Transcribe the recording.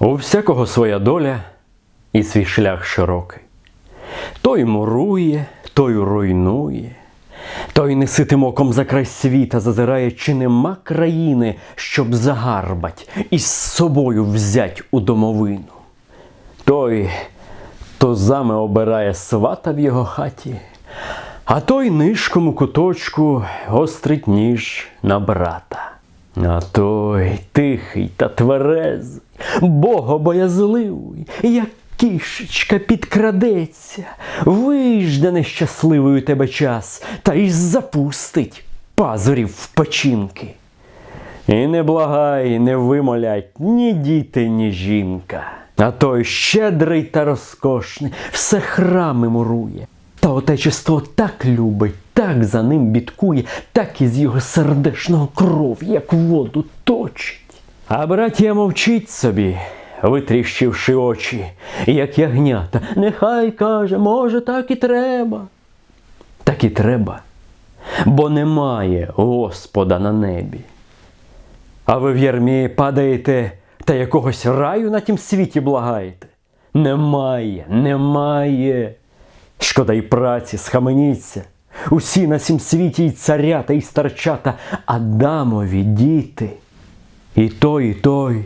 У всякого своя доля і свій шлях широкий. Той мурує, той руйнує, той неситим оком за край світа зазирає, чи нема країни, щоб загарбать і з собою взять у домовину. Той тозами обирає свата в його хаті, а той нишком у куточку гострить ніж на брата. А той тихий та тверезий, богобоязливий, як кішечка підкрадеться, вижде нещасливий у тебе час, та й запустить пазурів в печінки. І не благай, не вимолять ні діти, ні жінка. А той щедрий та розкошний, все храми мурує. Та отечество так любить, так за ним бідкує, так із його сердешного кров, як воду точить. А братія мовчить собі, витріщивши очі, як ягнята. Нехай каже, може, так і треба. Так і треба, бо немає Господа на небі. А ви в ярмі падаєте та якогось раю на тім світі благаєте? Немає, немає. Шкода й праці, схаменіться. Усі на сім світі й царята, і старчата, Адамові діти. и той, и той,